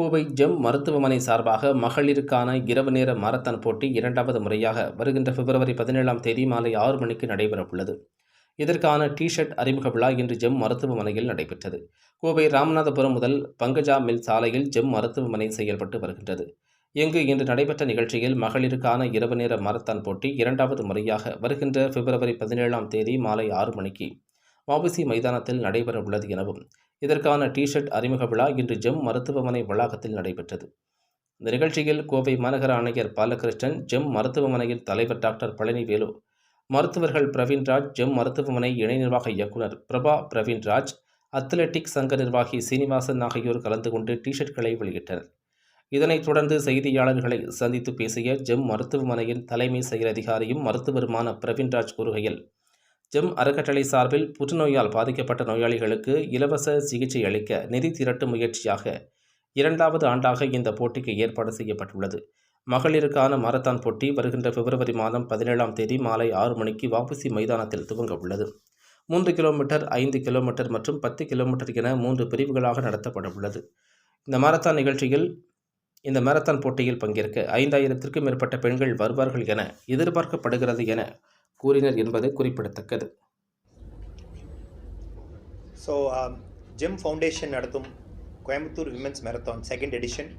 Kovai GeM மருத்துவமனை சார்பாக மகளிருக்கான இரவு நேர மாரத்தான் போட்டி இரண்டாவது முறையாக வருகின்ற பிப்ரவரி பதினேழாம் தேதி மாலை ஆறு மணிக்கு நடைபெறவுள்ளது. இதற்கான டி ஷர்ட் அறிமுக விழா இன்று ஜெம் மருத்துவமனையில் நடைபெற்றது. கோவை ராமநாதபுரம் முதல் பங்கஜா மில் சாலையில் ஜெம் மருத்துவமனை செயல்பட்டு வருகின்றது. இங்கு இன்று நடைபெற்ற நிகழ்ச்சியில் மகளிருக்கான இரவு நேர மாரத்தான் போட்டி இரண்டாவது முறையாக வருகின்ற பிப்ரவரி பதினேழாம் தேதி மாலை ஆறு மணிக்கு வஉசி மைதானத்தில் நடைபெறவுள்ளது எனவும் இதற்கான டி ஷர்ட் அறிமுக விழா இன்று ஜெம் மருத்துவமனை வளாகத்தில் நடைபெற்றது. இந்த நிகழ்ச்சியில் கோவை மாநகர ஆணையர் பாலகிருஷ்ணன் ஜெம் மருத்துவமனையின் தலைவர் டாக்டர் பழனிவேலு மருத்துவர்கள் பிரவீன்ராஜ் ஜெம் மருத்துவமனை இணை நிர்வாக இயக்குனர் பிரபா பிரவீன்ராஜ் அத்லெட்டிக் சங்க நிர்வாகி சீனிவாசன் ஆகியோர் கலந்து கொண்டு டி ஷர்ட்களை வெளியிட்டனர். இதனைத் தொடர்ந்து செய்தியாளர்களை சந்தித்து பேசிய ஜெம் மருத்துவமனையின் தலைமை செயல் அதிகாரியும் மருத்துவருமான பிரவீன்ராஜ் கூறுகையில் ஜெம் அறக்கட்டளை சார்பில் புற்றுநோயால் பாதிக்கப்பட்ட நோயாளிகளுக்கு இலவச சிகிச்சை அளிக்க நிதி திரட்டும் முயற்சியாக இரண்டாவது ஆண்டாக இந்த போட்டிக்கு ஏற்பாடு செய்யப்பட்டுள்ளது. மகளிருக்கான மாரத்தான் போட்டி வருகின்ற பிப்ரவரி மாதம் பதினேழாம் தேதி மாலை ஆறு மணிக்கு வாபசி மைதானத்தில் துவங்க உள்ளது. மூன்று கிலோமீட்டர் ஐந்து கிலோமீட்டர் மற்றும் பத்து கிலோமீட்டர் என மூன்று பிரிவுகளாக நடத்தப்பட உள்ளது. இந்த மாரத்தான் நிகழ்ச்சியில் இந்த மாரத்தான் போட்டியில் பங்கேற்க ஐந்தாயிரத்திற்கும் மேற்பட்ட பெண்கள் வருவார்கள் என எதிர்பார்க்கப்படுகிறது என கூறினர் என்பது குறிப்பிடத்தக்கது. ஸோ ஜிம் ஃபவுண்டேஷன் நடத்தும் Coimbatore women's marathon second edition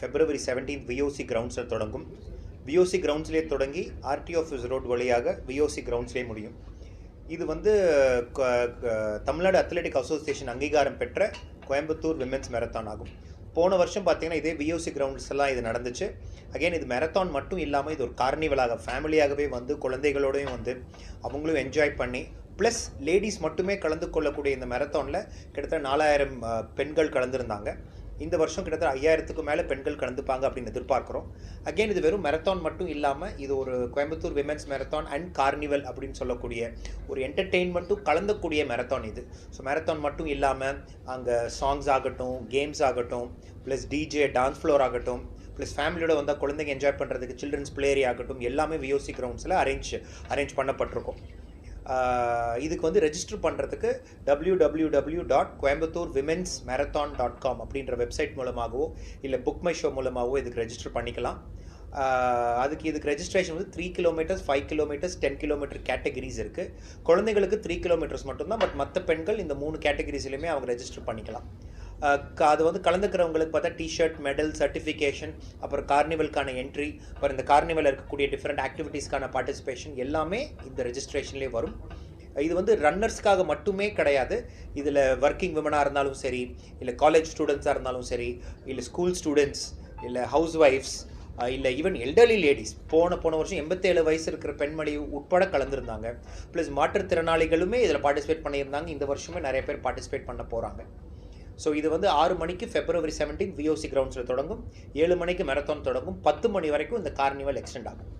February seventeen VOC கிரவுண்ட்ஸில் தொடங்கும். விஓசி கிரவுண்ட்ஸ்லேயே தொடங்கி ஆர்டி ஆஃபீஸ் ரோட் வழியாக விஓசி கிரவுண்ட்ஸ்லேயே முடியும். இது வந்து க- தமிழ்நாடு அத்லெட்டிக் அசோசியேஷன் அங்கீகாரம் பெற்ற கோயம்புத்தூர் விமென்ஸ் மேரத்தான் ஆகும். போன வருஷம் பார்த்தீங்கன்னா இதே விஓசி கிரவுண்ட்ஸ் எல்லாம் இது நடந்துச்சு. அகைன் இது மேரத்தான் மட்டும் இல்லாமல் இது ஒரு கார்னிவலாக ஃபேமிலியாகவே வந்து குழந்தைகளோடையும் வந்து அவங்களும் என்ஜாய் பண்ணி ப்ளஸ் லேடிஸ் மட்டுமே கலந்து கொள்ளக்கூடிய இந்த மேரத்தானில் கிட்டத்தட்ட நாலாயிரம் பெண்கள் கலந்துருந்தாங்க. இந்த வருஷம் கிட்டத்தட்ட ஐயாயிரத்துக்கு மேலே பெண்கள் கலந்துப்பாங்க அப்படின்னு எதிர்பார்க்குறோம். அகைன் இது வெறும் மேரத்தான் மட்டும் இல்லாமல் இது ஒரு Coimbatore women's marathon and carnival அப்படின்னு சொல்லக்கூடிய ஒரு என்டர்டெயின்மெண்ட்டும் கலந்தக்கூடிய மேரத்தான் இது. ஸோ மேரத்தான் மட்டும் இல்லாமல் அங்கே சாங்ஸ் ஆகட்டும் கேம்ஸ் ஆகட்டும் ப்ளஸ் டிஜே டான்ஸ் ஃப்ளோர் ஆகட்டும் ப்ளஸ் ஃபேமிலியோட வந்தால் குழந்தைங்க என்ஜாய் பண்ணுறதுக்கு சில்ட்ரன்ஸ் பிளேரி ஆகட்டும் எல்லாமே விஓசி கிரவுண்ட்ஸில் அரேஞ்ச் அரேஞ்ச் பண்ணப்பட்டிருக்கும். இதுக்கு வந்து ரெஜிஸ்டர் பண்ணுறதுக்கு W W W dot Coimbatore women's marathon dot com அப்படின்ற வெப்சைட் மூலமாகவோ இல்லை புக் மை ஷோ மூலமாகவோ இதுக்கு ரெஜிஸ்டர் பண்ணிக்கலாம். அதுக்கு இதுக்கு ரெஜிஸ்ட்ரேஷன் வந்து three kilometres five kilometres ten kilometre categories இருக்குது குழந்தைங்களுக்கு த்ரீ கிலோமீட்டர்ஸ் மட்டும்தான் பட் மற்ற பெண்கள் இந்த மூணு கேட்டகரிஸ்லையுமே அவங்க ரெஜிஸ்டர் பண்ணிக்கலாம். அது வந்து கலந்துக்கிறவங்களுக்கு பார்த்தா டிஷர்ட் மெடல் சர்டிஃபிகேஷன் அப்புறம் கார்னிவலுக்கான என்ட்ரி அப்புறம் இந்த கார்னிவலில் இருக்கக்கூடிய டிஃப்ரெண்ட் ஆக்டிவிட்டீஸ்க்கான பார்ட்டிசிபேஷன் எல்லாமே இந்த ரெஜிஸ்ட்ரேஷன்லேயே வரும். இது வந்து ரன்னர்ஸ்க்காக மட்டுமே கிடையாது. இதில் ஒர்க்கிங் விமனாக இருந்தாலும் சரி இல்லை காலேஜ் ஸ்டூடெண்ட்ஸாக இருந்தாலும் சரி இல்லை ஸ்கூல் ஸ்டூடெண்ட்ஸ் இல்லை ஹவுஸ் ஒய்ஃப்ஸ் இல்லை ஈவன் எல்டர்லி லேடிஸ் போன போன வருஷம் எண்பத்தேழு வயசு இருக்கிற பெண்மணி உட்பட கலந்துருந்தாங்க. ப்ளஸ் மாற்றுத்திறனாளிகளுமே இதில் பார்ட்டிசிபேட் பண்ணியிருந்தாங்க. இந்த வருஷமே நிறைய பேர் பார்ட்டிசிபேட் பண்ண போகிறாங்க ஸோ இது வந்து ஆறு மணிக்கு ஃபெப்ரவரி செவன்டீன் விஓசி கிரவுண்ட்ஸில் தொடங்கும். ஏழு மணிக்கு மேரத்தான் தொடங்கும். பத்து மணி வரைக்கும் இந்த கார்னிவல் எக்ஸ்டெண்ட் ஆகும்.